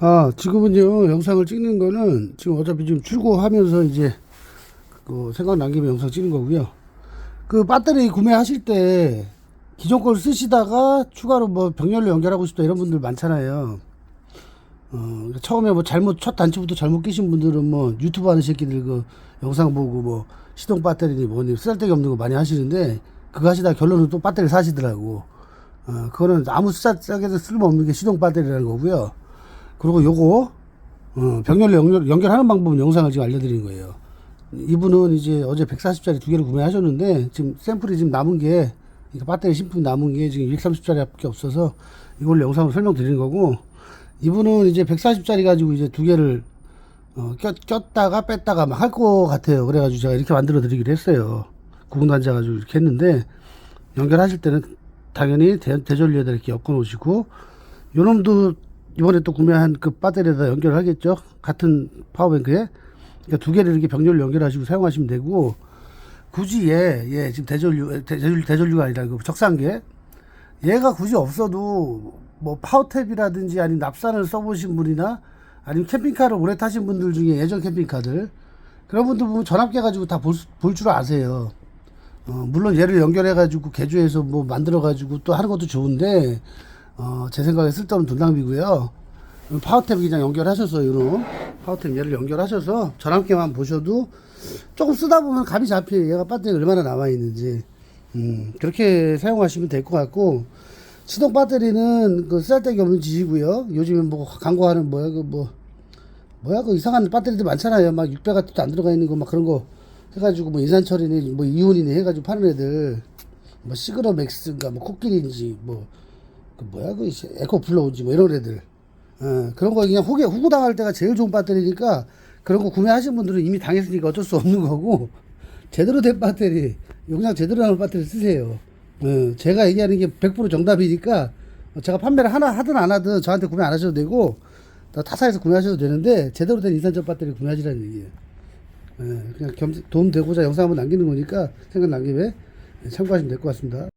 아, 지금은요, 영상을 찍는 거는 지금 어차피 지금 출고하면서 이제 그 생각난 김에 영상 찍는 거고요. 그 배터리 구매하실 때 기존 걸 쓰시다가 추가로 뭐 병렬로 연결하고 싶다 이런 분들 많잖아요. 어, 처음에 뭐 잘못, 첫 단추부터 잘못 끼신 분들은 뭐 유튜브 하는 새끼들 그 영상 보고 뭐 시동 배터리니 뭐니 쓸데기 없는 거 많이 하시는데 그거 하시다 결론은 또 배터리 사시더라고. 어, 그거는 아무 싸게도 쓸모없는 게 시동 배터리라는 거고요. 그리고 요거 어, 병렬로 연결, 연결하는 방법은 영상을 지금 알려드린 거예요. 이분은 이제 어제 140짜리 두 개를 구매하셨는데 지금 샘플이 지금 남은 게 그러니까 배터리 신품 남은 게 지금 230짜리밖에 없어서 이걸 영상으로 설명드리는 거고 이분은 이제 140짜리 가지고 이제 두 개를 어, 꼈, 꼈다가 뺐다가 막 할 것 같아요. 그래가지고 제가 이렇게 만들어 드리기로 했어요. 구분단자 가지고 이렇게 했는데 연결하실 때는 당연히 대, 대전류에다 이렇게 엮어 놓으시고 요놈도 이번에 또 구매한 그 배터리에다 연결하겠죠. 같은 파워뱅크에. 그러니까 두 개를 이렇게 병렬로 연결하시고 사용하시면 되고 굳이 얘, 얘 지금 대전류, 대전류, 대전류가 아니라 그 적상계 얘가 굳이 없어도 뭐 파워탭이라든지 아니면 납산을 써보신 분이나 아니면 캠핑카를 오래 타신 분들 중에 예전 캠핑카들 그런 분들 보면 전압계 가지고 다 볼 줄 아세요. 어, 물론 얘를 연결해가지고 개조해서 뭐 만들어가지고 또 하는 것도 좋은데 어, 제 생각에 쓸데없는 돈 낭비고요. 파워탭 그냥 연결하셔서 요런 파워탭 얘를 연결하셔서 전압계만 보셔도 조금 쓰다 보면 감이 잡혀요. 얘가 배터리 얼마나 남아 있는지. 음, 그렇게 사용하시면 될 것 같고 시동 배터리는 그 쓸데기 없는 짓이고요. 요즘에 뭐 광고하는 뭐야 그 뭐 뭐야 그 이상한 배터리들 많잖아요. 막 600 같은 도안 들어가 있는 거 막 그런 거 해가지고 뭐 인산철이니 뭐 이온이니 해가지고 파는 애들 뭐 시그너 맥스인가 뭐 코끼리인지 뭐 그 뭐야 그 에코 블로우인지 뭐 이런 애들 어, 그런 거 그냥 후게 후구 당할 때가 제일 좋은 배터리니까 그런 거 구매하신 분들은 이미 당했으니까 어쩔 수 없는 거고 제대로 된 배터리 용량 제대로 나온 배터리 쓰세요. 어, 제가 얘기하는 게 100% 정답이니까 제가 판매를 하나 하든 안 하든 저한테 구매 안 하셔도 되고 다 타사에서 구매하셔도 되는데 제대로 된 인산철 배터리 구매하시라는 얘기예요. 예, 그냥 겸, 도움 되고자 영상 한번 남기는 거니까 생각 난 김에 참고하시면 될 것 같습니다.